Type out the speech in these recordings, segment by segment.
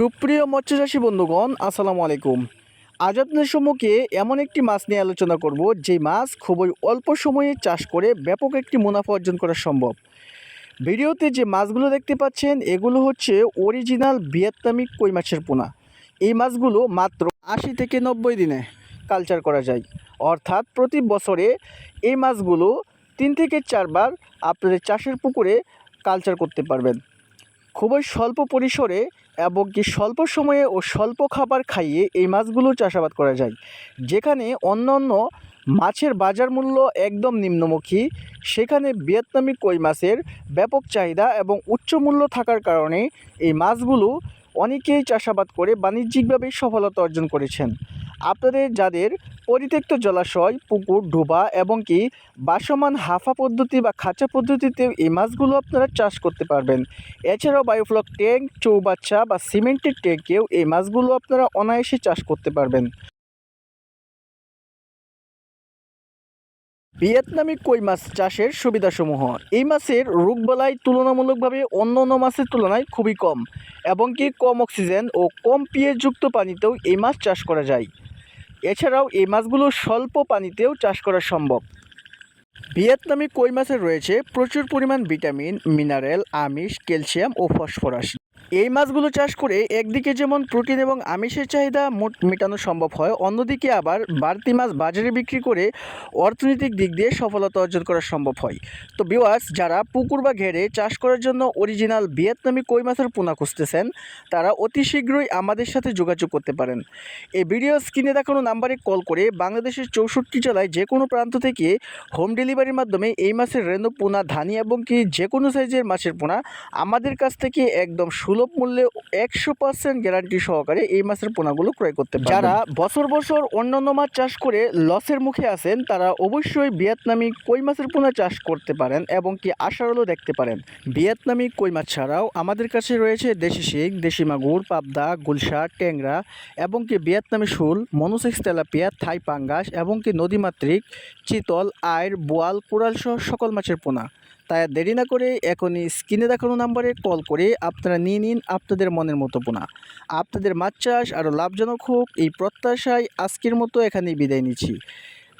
সুপ্রিয় মৎস্যচাষী বন্ধুগণ, আসসালামু আলাইকুম। আজ আপনাদের সম্মুখে এমন একটি মাছ নিয়ে আলোচনা করব যে মাছ খুবই অল্প সময়ে চাষ করে ব্যাপক একটি মুনাফা অর্জন করা সম্ভব। ভিডিওতে যে মাছগুলো দেখতে পাচ্ছেন, এগুলো হচ্ছে অরিজিনাল ভিয়েতনামিক কই মাছের পোনা। এই মাছগুলো মাত্র আশি থেকে নব্বই দিনে কালচার করা যায়। অর্থাৎ প্রতি বছরে এই মাছগুলো তিন থেকে চারবার আপনাদের চাষের পুকুরে কালচার করতে পারবেন। খুবই স্বল্প পরিসরে এবং কি স্বল্প সময়ে ও স্বল্প খাবার খাইয়ে এই মাছগুলো চাষাবাদ করা যায়। যেখানে অন্যান্য মাছের বাজার মূল্য একদম নিম্নমুখী, সেখানে ভিয়েতনামি কই মাছের ব্যাপক চাহিদা এবং উচ্চ মূল্য থাকার কারণে এই মাছগুলো অনেকেই চাষাবাদ করে বাণিজ্যিকভাবে সফলতা অর্জন করেছেন। আপনাদের, যাদের পরিত্যক্ত জলাশয়, পুকুর, ডোবা এবং কি বাসমান হাফা পদ্ধতি বা খাঁচা পদ্ধতিতে এই মাছগুলো আপনারা চাষ করতে পারবেন। এছাড়াও বায়োফ্লক ট্যাঙ্ক, চৌবাচ্চা বা সিমেন্টের ট্যাঙ্কেও এই মাছগুলো আপনারা অনায়াসে চাষ করতে পারবেন। ভিয়েতনামি কই মাছ চাষের সুবিধাসমূহ। এই মাছের রোগবালাই তুলনামূলকভাবে অন্য অন্য মাছের তুলনায় খুবই কম এবং কি কম অক্সিজেন ও কম পিএইচযুক্ত পানিতেও এই মাছ চাষ করা যায়। এছাড়াও এই মাছগুলো স্বল্প পানিতেও চাষ করা সম্ভব। ভিয়েতনামি কই মাছের রয়েছে প্রচুর পরিমাণ ভিটামিন, মিনারেল, আমিষ, ক্যালসিয়াম ও ফসফরাস। এই মাছগুলো চাষ করে একদিকে যেমন প্রোটিন এবং আমিষের চাহিদা মোট মেটানো সম্ভব হয়, অন্যদিকে আবার বাড়তি মাছ বাজারে বিক্রি করে অর্থনৈতিক দিক দিয়ে সফলতা অর্জন করা সম্ভব হয়। তো বিওয়ার্স যারা পুকুর বা ঘেরে চাষ করার জন্য অরিজিনাল ভিয়েতনামি কই মাছের পোনা খুঁজতেছেন, তারা অতি শীঘ্রই আমাদের সাথে যোগাযোগ করতে পারেন। এই ভিডিও স্ক্রিনে দেখানো নাম্বারে কল করে বাংলাদেশের চৌষট্টি জেলায় যে কোনো প্রান্ত থেকে হোম ডেলিভারির মাধ্যমে এই মাছের রেণু পোনা, ধানি এবং কি যে কোনো সাইজের মাছের পোনা আমাদের কাছ থেকে একদম সুলভ মূল্যে একশো পার্সেন্ট গ্যারান্টি সহকারে এই মাছের পোনাগুলো ক্রয় করতে যারা বছর বছর অন্যান্য মাছ চাষ করে লসের মুখে আছেন, তারা অবশ্যই ভিয়েতনামি কই মাছের পোনা চাষ করতে পারেন এবং কি আশারও দেখতে পারেন। ভিয়েতনামি কই মাছ ছাড়াও আমাদের কাছে রয়েছে দেশি শিখ দেশি মাগুর, পাবদা, গুলশা, ট্যাংরা এবং কি ভিয়েতনামি শুল, মনোসেক্স তেলাপিয়া, থাই পাঙ্গাস এবং কি নদীমাতৃক, চিতল আয়ের বোয়াল, কোরাল সহ সকল মাছের পোনা। তাই দেরি না করে এখনই স্ক্রিনে দেখানো নাম্বারে কল করে আপনারা নিয়ে নিন আপনাদের মনের মতো পোনা আপনাদের মাছ চাষ আরও লাভজনক হোক, এই প্রত্যাশায় আজকের মতো এখানেই বিদায় নিচ্ছি।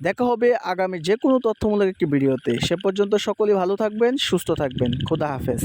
দেখা হবে আগামী যে কোনো তথ্যমূলক একটি ভিডিওতে। সে পর্যন্ত সকলেই ভালো থাকবেন, সুস্থ থাকবেন। খোদা হাফেজ।